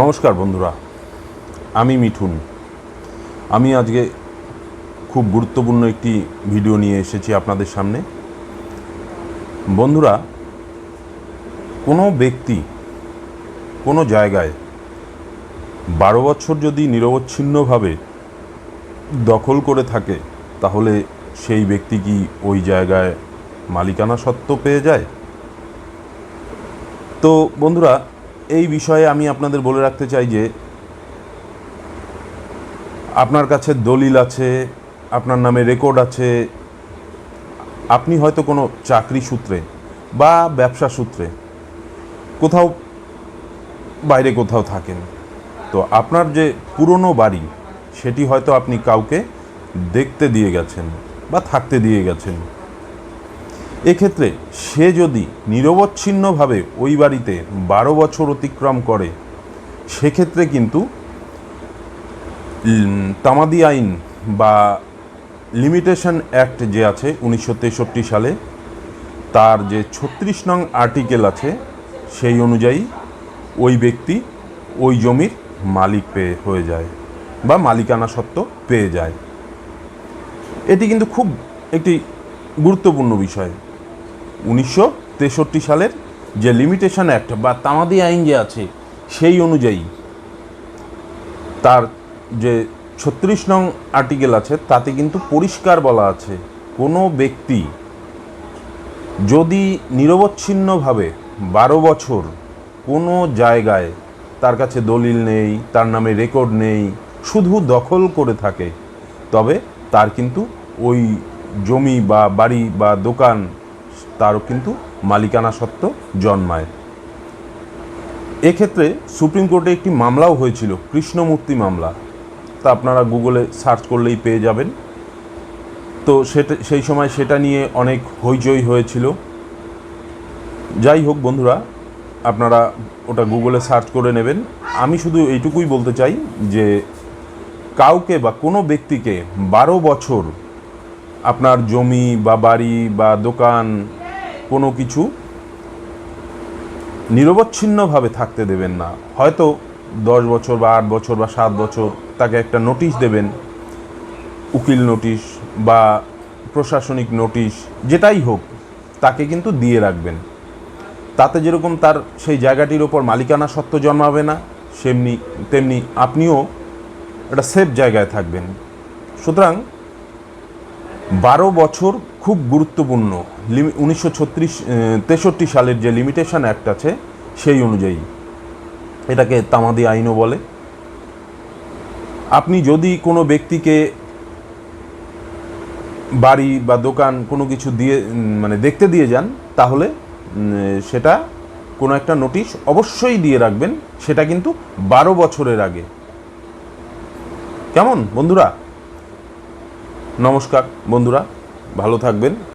নমস্কার বন্ধুরা, আমি মিঠুন। আমি আজকে খুব গুরুত্বপূর্ণ একটি ভিডিও নিয়ে এসেছি আপনাদের সামনে। বন্ধুরা, কোনো ব্যক্তি কোনো জায়গায় বারো বছর যদি নিরবচ্ছিন্নভাবে দখল করে থাকে, তাহলে সেই ব্যক্তি কি ওই জায়গায় মালিকানা সত্ত্ব পেয়ে যায়? তো বন্ধুরা এই বিষয়ে আমি আপনাদের বলে রাখতে চাই যে আপনার কাছে দলিল আছে, আপনার নামে রেকর্ড আছে, আপনি হয়তো কোনো চাকরি সূত্রে বা ব্যবসা সূত্রে কোথাও বাইরে কোথাও থাকেন। তো আপনার যে পুরনো বাড়ি, সেটি হয়তো আপনি কাউকে দেখতে দিয়ে গেছেন বা থাকতে দিয়ে গেছেন। এক্ষেত্রে সে যদি নিরবচ্ছিন্নভাবে ওই বাড়িতে বারো বছর অতিক্রম করে, সেক্ষেত্রে কিন্তু তামাদি আইন বা লিমিটেশন অ্যাক্ট যে আছে উনিশশো তেষট্টি সালে, তার যে ছত্রিশ নং আর্টিকেল আছে, সেই অনুযায়ী ওই ব্যক্তি ওই জমির মালিক পেয়ে হয়ে যায় বা মালিকানা সত্ত্ব পেয়ে যায়। এটি কিন্তু খুব একটি গুরুত্বপূর্ণ বিষয়। উনিশশো তেষট্টি সালের যে লিমিটেশন অ্যাক্ট বা তামাদি আইন যে আছে, সেই অনুযায়ী তার যে ছত্রিশ নং আর্টিকেল আছে, তাতে কিন্তু পরিষ্কার বলা আছে, কোনো ব্যক্তি যদি নিরবচ্ছিন্নভাবে বারো বছর কোনো জায়গায় তার কাছে দলিল নেই, তার নামে রেকর্ড নেই, শুধু দখল করে থাকে, তবে তার কিন্তু ওই জমি বা বাড়ি বা দোকান তারও কিন্তু মালিকানা সত্ত্ব জন্মায়। এক্ষেত্রে সুপ্রিম কোর্টে একটি মামলাও হয়েছিল, কৃষ্ণমূর্তি মামলা। তা আপনারা গুগলে সার্চ করলেই পেয়ে যাবেন। তো সেটা, সেই সময় সেটা নিয়ে অনেক হইচই হয়েছিল। যাই হোক বন্ধুরা, আপনারা ওটা গুগলে সার্চ করে নেবেন। আমি শুধু এইটুকুই বলতে চাই যে, কাউকে বা কোনো ব্যক্তিকে বারো বছর আপনার জমি বা বাড়ি বা দোকান কোনো কিছু নিরবচ্ছিন্নভাবে থাকতে দেবেন না। হয়তো দশ বছর বা আট বছর বা সাত বছর তাকে একটা নোটিশ দেবেন, উকিল নোটিশ বা প্রশাসনিক নোটিশ, যেটাই হোক, তাকে কিন্তু দিয়ে রাখবেন। তাতে যেরকম তার সেই জায়গাটির ওপর মালিকানা সত্ত্ব জন্মাবে না, সেমনি, তেমনি আপনিও একটা সেফ জায়গায় থাকবেন। সুতরাং বারো বছর খুব গুরুত্বপূর্ণ। উনিশশো ছত্রিশ তেষট্টি সালের যে লিমিটেশন অ্যাক্ট আছে, সেই অনুযায়ী। এটাকে তামাদি আইনও বলে। আপনি যদি কোনো ব্যক্তিকে বাড়ি বা দোকান কোনো কিছু দিয়ে মানে দেখতে দিয়ে যান, তাহলে সেটা কোনো একটা নোটিশ অবশ্যই দিয়ে রাখবেন, সেটা কিন্তু বারো বছরের আগে। কেমন বন্ধুরা? নমস্কার বন্ধুরা, ভালো থাকবেন।